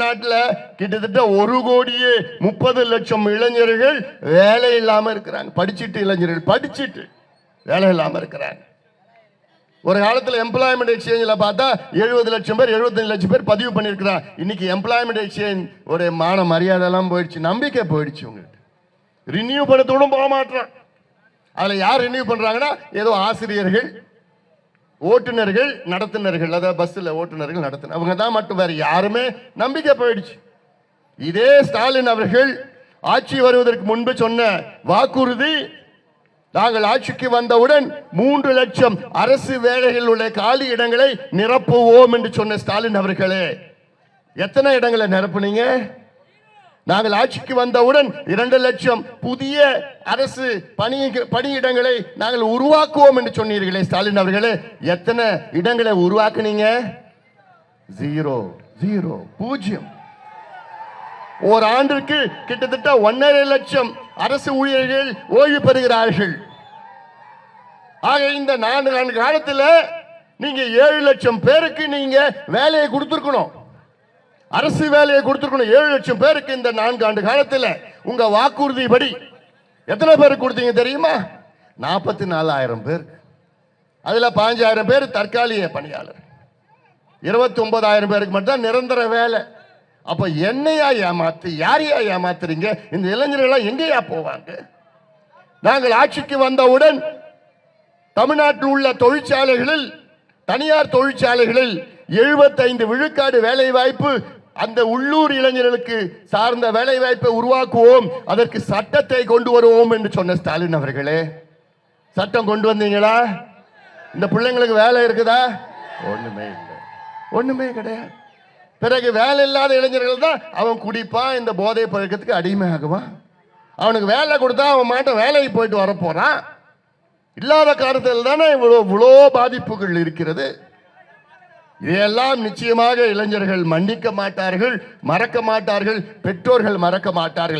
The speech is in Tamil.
தமிழ்நாட்டில் கிட்டத்தட்ட ஒரு கோடியே முப்பது லட்சம் இளைஞர்கள் வேலை இல்லாமல் இருக்கிறாங்க. படிச்சிட்டு இளைஞர்கள் படிச்சிட்டு வேலை இல்லாமல் இருக்கிறாங்க. ஒரு காலத்தில் எம்ப்ளாய்மெண்ட் எக்ஸ்சேஞ்சில் பார்த்தா எழுபது லட்சம் பேர் 75 லட்சம் பேர் பதிவு பண்ணியிருக்கிறான் இன்னைக்கு எம்ப்ளாய்மெண்ட் எக்ஸ்சேஞ்ச் ஒரு மான மரியாதைலாம் போயிடுச்சு நம்பிக்கை போயிடுச்சு உங்கள்கிட்ட ரினியூ பண்ணத்தோடும் போக மாட்டான் அதில் யார் ரினியூ பண்ணுறாங்கன்னா ஏதோ ஆசிரியர்கள் ஓட்டுநர்கள் நடத்துனர்கள் அதாவது பஸ்ஸில் ஓட்டுநர்கள் நடத்தின அவங்க தான் மட்டும் வேறு யாருமே நம்பிக்கை போயிடுச்சு. இதே ஸ்டாலின் அவர்கள் ஆட்சி வருவதற்கு முன்பு சொன்ன வாக்குறுதி நாங்கள் ஆட்சிக்கு வந்தவுடன் மூன்று லட்சம் அரசு வேலைகள் உள்ள காலி இடங்களை நிரப்புவோம் என்று சொன்ன ஸ்டாலின் அவர்களே எத்தனை இடங்களை நிரப்புனீங்க? நாங்கள் ஆட்சிக்கு வந்தவுடன் இரண்டு லட்சம் புதிய அரசு பணி பணியிடங்களை நாங்கள் உருவாக்குவோம் என்று சொன்னீர்களே ஸ்டாலின் அவர்களே. எத்தனை இடங்களை உருவாக்குனீங்க? ஜீரோ ஜீரோ பூஜ்ஜியம். ஒரு ஆண்டிற்கு கிட்டத்தட்ட ஒன்னரை லட்சம் அரசு ஊழியர்கள் ஓய்வு பெறுகிறார்கள். ஆக இந்த நான்கு நான்கு காலத்தில் நீங்க ஏழு லட்சம் பேருக்கு நீங்க வேலையை கொடுத்துருக்கணும். அரசு வேலையை கொடுத்துருக்கணும். ஏழு லட்சம் பேருக்கு இந்த நான்கு ஆண்டு காலத்தில் உங்க வாக்குறுதிப்படி எத்தனை பேருக்கு கொடுத்தீங்க தெரியுமா? நாற்பத்தி நாலாயிரம் பேர் அதில் பாஞ்சாயிரம் பேர் தற்காலிக பணியாளர். இருபத்தி ஒன்பதாயிரம் பேருக்கு மட்டும்தான் நிரந்தர வேலை. அப்ப என்னையா ஏமாத்து யாரையா ஏமாத்துறீங்க? இந்த இளைஞர்கள்லாம் எங்கேயா போவாங்க? நாங்கள் ஆட்சிக்கு வந்தவுடன் தமிழ்நாட்டில் உள்ள தொழிற்சாலைகளில் தனியார் தொழிற்சாலைகளில் 75 விழுக்காடு வேலை வாய்ப்பு அந்த உள்ளூர் இளைஞர்களுக்கு சார்ந்த வேலை வாய்ப்பை உருவாக்குவோம் அதற்கு சட்டத்தை கொண்டு வருவோம் என்று சொன்ன ஸ்டாலின் அவர்களே. சட்டம் கொண்டு வந்தீங்களா? இந்த பிள்ளைங்களுக்கு வேலை இருக்குதா? ஒண்ணுமே இல்லை. ஒண்ணுமே கிடையாது. பிறகு வேலை இல்லாத இளைஞர்கள் தான் அவன் குடிப்பான் இந்த போதை பழக்கத்துக்கு அடிமை ஆகுவான். அவனுக்கு வேலை கொடுத்தா அவன் மாட்ட வேலைக்கு போயிட்டு வரப்போறான். இல்லாத காரணத்தில் தானே இவ்வளோ இவ்வளோ பாதிப்புகள் இருக்கிறது. இதையெல்லாம் நிச்சயமாக இளைஞர்கள் மன்னிக்க மாட்டார்கள் மறக்க மாட்டார்கள் பெற்றோர்கள் மறக்க மாட்டார்கள்